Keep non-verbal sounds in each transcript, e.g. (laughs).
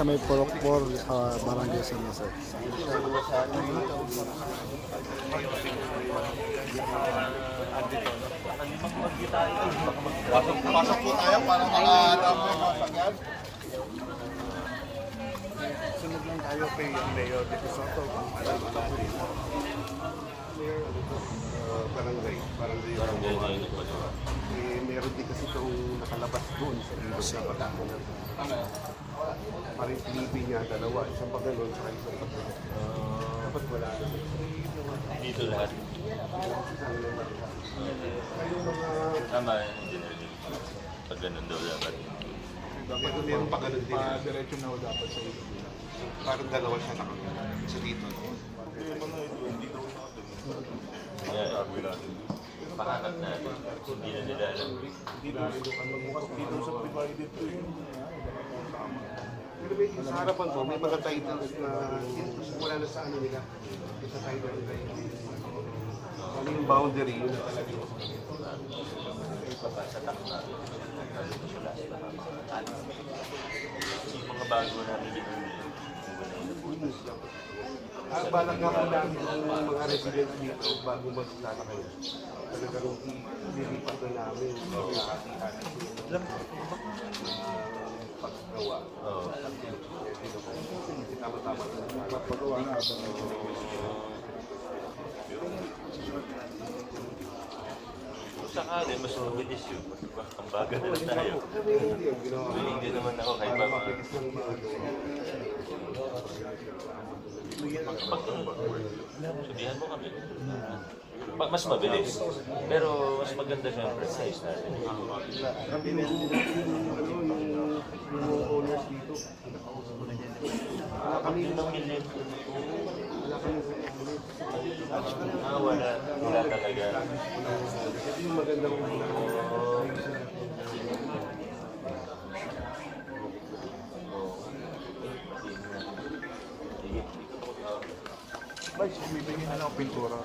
sa may Porokpor sa Barangay San Jose. Pasok, pasok po tayo para makadamo yung mga sakyan. Sunod lang tayo kay Mayor de Soto kung alam natin. Mayor, ano to? Uh, barangay. Barangay. Barangay. Eh, meron din kasi itong nakalabas doon sa ilog na pagkako na. Parang pilipi niya dalawa. Isang pa ganun, sa isang pa ganun. Dapat wala na. Dito lahat. Isang naman. Kayo mga... Tama, engineer din. Pag ganun daw dapat. Dapat meron pa ganun din. Diretso na dapat sa ilo. Parang dalawa siya nakagawa. Sa dito. Kaya, pahanap na. Hindi na nila alam. Dito sa divided to eh. Sa harapan ko, may mga titles na wala na sa ano nila. Yung Sa title nila. Ano yung boundary, yun na talaga. Papasatak na. Yung mga bago namin dito. Ah, balak nga po namin ang mga residents dito bago maglalakay. Talagang ililipat na namin. Nakakatihan. Paggawa. Oo. Tama-tama. Na ata. Kung sakali, mas mabilis yun. Ang baga na lang tayo. Willing din naman ako kahit pa Sabihan mo kami. Ma- Mas mabilis. Pero mas maganda siyempre size natin. Owners dito. Wala kami wala kami Ah, wala. Wala talaga. Yung magandang Bay, bibigyan na lang ang pintura. Sa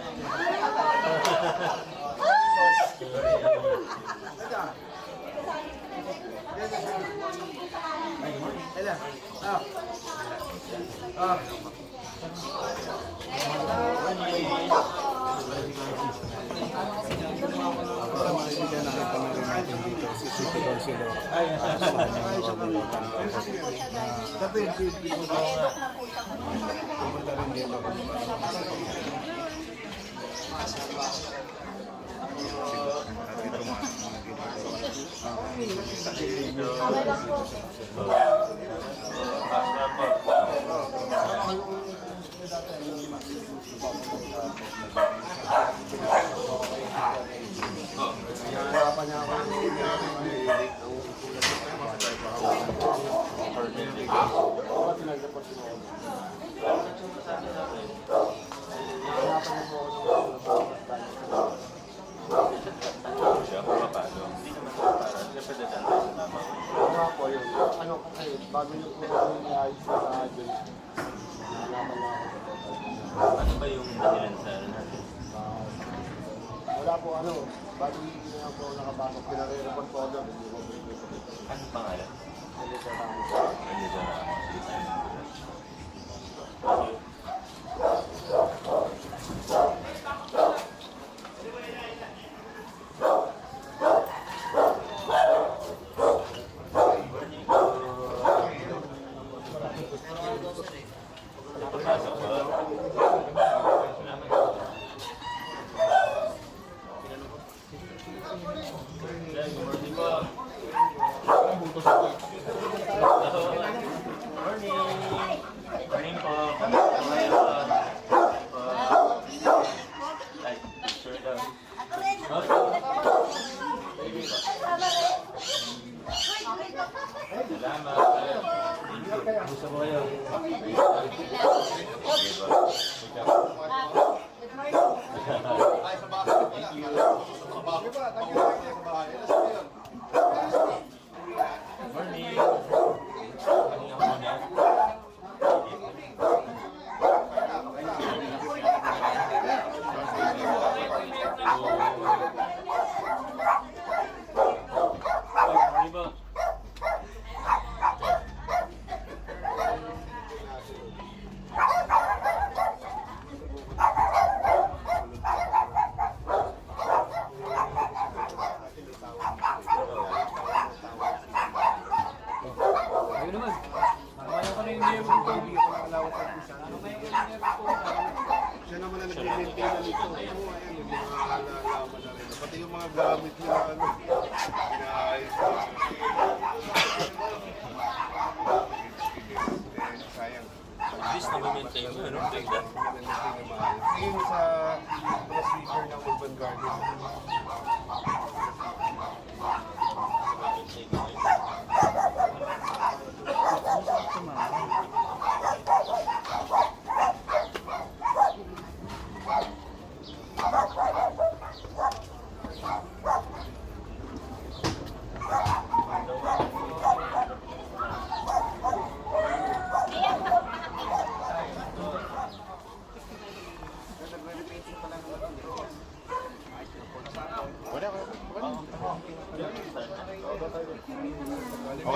mga kaibigan nakita na rin natin dito si City Councilor. Kasama ng Romulo Tangkos. Dati si Pumunta rin dito. Siya, Gracias.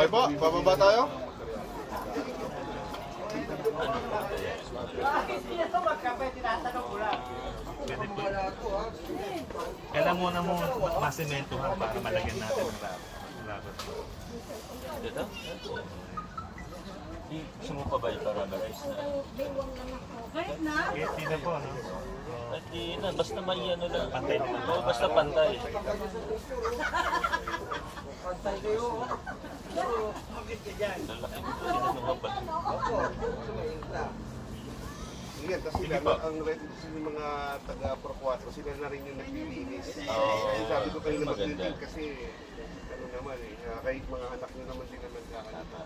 Okay po, bababa tayo? Kailan muna mo masimentohan para malagyan natin ng rubber. rubber. Dito? Di, gusto mo pa ba rubberized na? Kahit na. Kahit di na po, no? At di na, basta may ano lang. Pantay naman. Oo, basta pantay. Lalaki ko rin ano nga ba? Yan, kasi lalo ang red yung mga taga Pro 4, sila na rin yung naglilinis. Oo, Kaya sabi ko kayo na maganda. maglilinis kasi ano naman eh, ah, kahit mga anak nyo naman din naman kakalitan.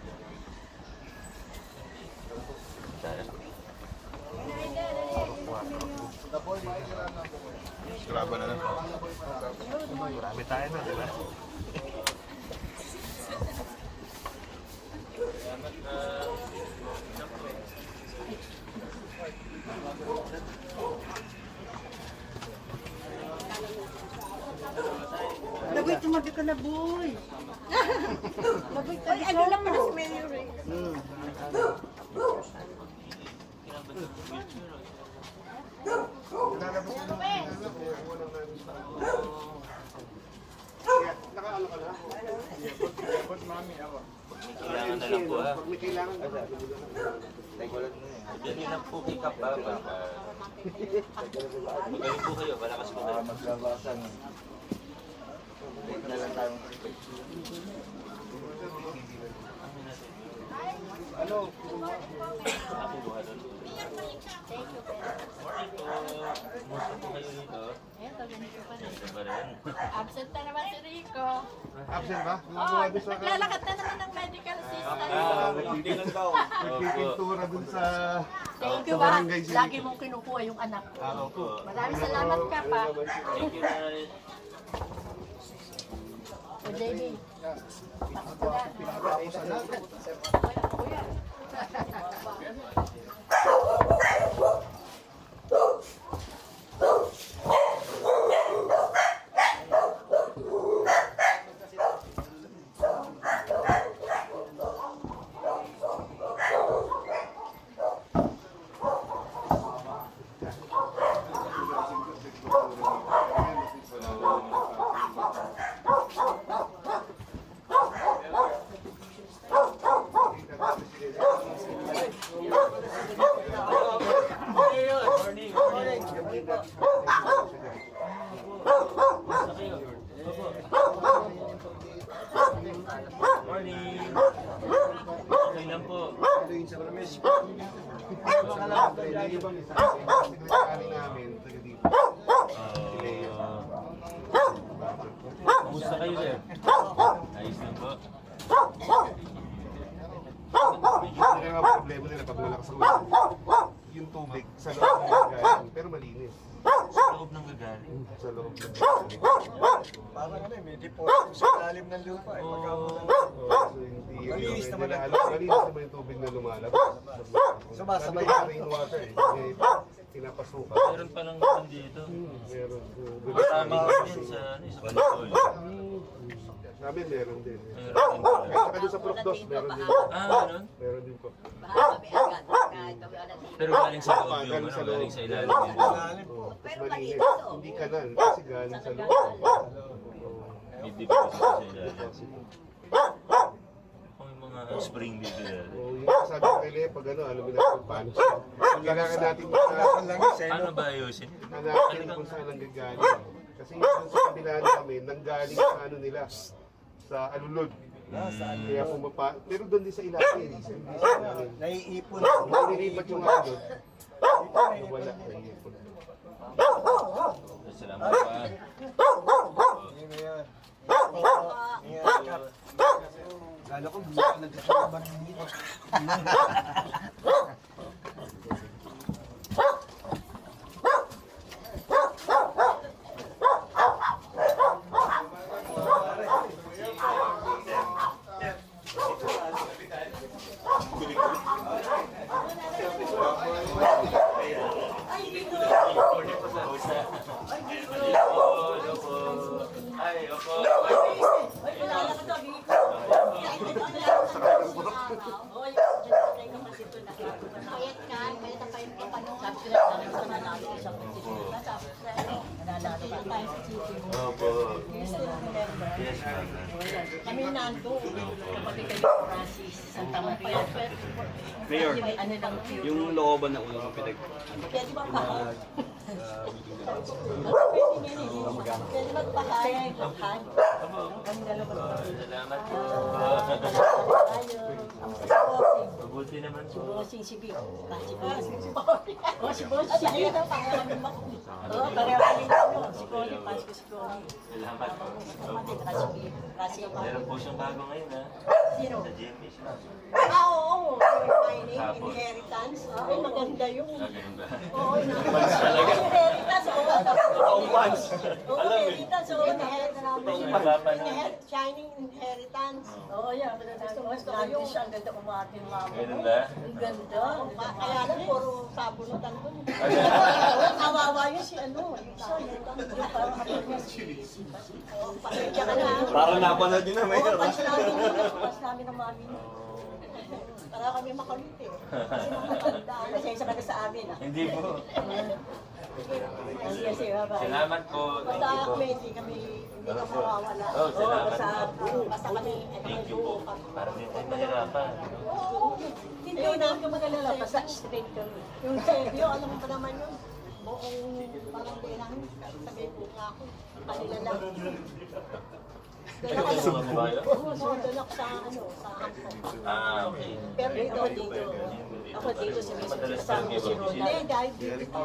Grabe na lang. Marami tayo na, di ba? Lagoy, tumabi ka na, boy. (laughs) Lagoy, tabi ka. Ay, ano lang pala si Mayor eh. Kaya, nakaano ka na? Kailangan na lang po ah. Pag may kailangan ka na. Yan yun ang cup ba? Para... Magaling po kayo, malakas po na. Maglabasan. Late na lang tayong Ano? Ako buha doon. Morning po. Kumusta po kayo dito? Eto, ganito pa rin. Ganda pa rin. Absent na naman si Rico. Absent ba? Oh, doon sa... naglalakad na naman ng medical assistant. Ah, lang daw. Nagpipintura doon sa... Thank you ba? Lagi mong kinukuha yung anak ko. Ako po. Maraming salamat ka pa. Thank you na. O JB. Pinakatapusan natin. Morning. Okay lang po. Sekretary namin, taga dito. Uh, Kumusta kayo sir? Ayos lang po. Kaya nga problema nila pag malakas ang ulan. Yung tubig sa loob ng pero malinis. Loob ng gagaling. Sa loob ng Parang ano eh, may deposit sa ilalim ng lupa eh. Pagka So, hindi Malinis naman ang alam, malinis naman yung tubig na lumalabas. Sumasabay. Ko, rainwater eh. Eh, Pinapasukan. Meron pa lang naman dito. Meron. Marami din sa, ano, sa Bantol. Sa amin meron din. Meron din saka doon sa Procdos, meron din. Ah, ganun? Meron din po. Pero galing sa loob yung, ano, galing sa ilalim yung loob. Oo, Mas malinis. Hindi kanal kasi galing sa loob. Oo. May deposit sa ilalim. Kung yung mga spring dito na. O yung sabi ko kay Lea, pag ano, alam mo natin paano siya. Kailangan natin na Paano ba ayusin? hanapin kung saan ang gagaling. Kasi yung sa kabila namin, nanggaling sa ano nila, sa alulod. Kaya pumapa, pero doon din sa ilalim. Hindi sa ilalim. Naiipon. Nililipat yung alulod. Wala, naiipon. Salamat pa. Kala ko gusto ko nagkakabar dito. Ay, opo. Payat ka, payat na payat ka pa nung sabi ko na sabi ko na namin ko sa pagkikita. Sabi ko na, ba tayo sa city mo? Opo. You still remember? Yes, ma'am. Kami nandun, kapatid kami ni Francis, Santa Maria. Mayor, Yung ano lang, yung looban na ulo ng pinag... Pwede ba pa? Pwede magpahay. Magpahay. Kami dalawa? Salamat po. Tayo. Mabuti naman po. Bossing si Vic. Si Bossing si Cory. Oh, si Bossing si Vic. Oo, pareho kami dito. Si Cory, pas ko si Cory. Salamat po. Kapatid ka si Vic. Kasi Meron po siyang bago ngayon ha. Sino? Sa GMA siya. Ah, oo. Mining, Tapos. inheritance. Ay, maganda yun. Ah, ganun ba? Oo, inheritance. Oo, once. Oo, inheritance. Oo, inheritance. Papa na. Inher- Shining inheritance. Oo, yan. Gusto mo gusto ko yung ang ganda umati mama ba? Ang ganda. Kaya lang, puro sabunutan ko. Kawawa yun si ano. Parang Oo, napanood yun na, Oo, Mayor. pas namin, pas namin ang mami Para kami makulit eh. Kasi matanda. Pasensya ka na sa amin ah. Hindi po. Sige, sige, bye-bye. Salamat po. Thank Basta you po. kami, hindi kami, hindi kami mawawala. Oh, salamat. basta, basta kami, ano, Thank you po. Parang hindi tayo mahirapan. Hindi na ka mag-alala, basta straight kami. Yung seryo, alam mo pa naman yun. Buong parang kailangan, sabihin ko nga ako, kanila lang. Ka? Oo, ko sa ano, sa Hong Kong. Ah, okay. Pero dito, dito, ako dito sa Madalas kasama ko si? Ronald. Hindi, dahil dito.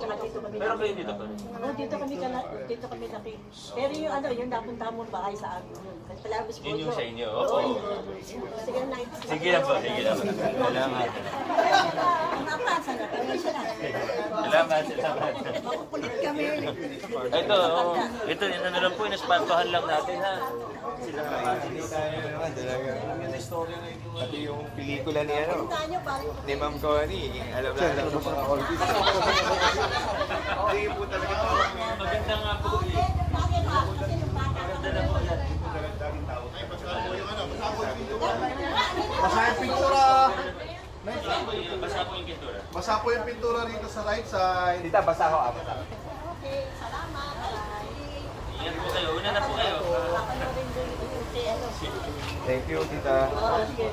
Tsaka dito kami. Pero kayo dito pa rin. Oo, dito kami kala, dito kami laki. Pero yung ano, yung napunta mo bahay sa amin. Palabas ko. Yun yung sa inyo. Opo. Sige na, Sige na po. Sige na po. Salamat. Napasa na kami siya na. Salamat. Salamat. Makukulit kami. Ito, oh, ito, yun na lang po, inaspantohan lang natin ha. Sila Hindi tayo naman talaga. Yung istorya na ito. Pati yung pelikula ni ano. Ni Ma'am Connie. Alam na alam ng mga artist. Hindi po talaga. Maganda nga po eh. Bakit ba? Kasi yung bata. Maganda na po yan. Basa yung pintura. Basa po yung- Basa po yung kintura. Basa po yung pintura rito sa right side. Tita, basa ako ako. Okay, salamat. Bye. Ingat po kayo. Una na po kayo. Thank you, tita. Sige.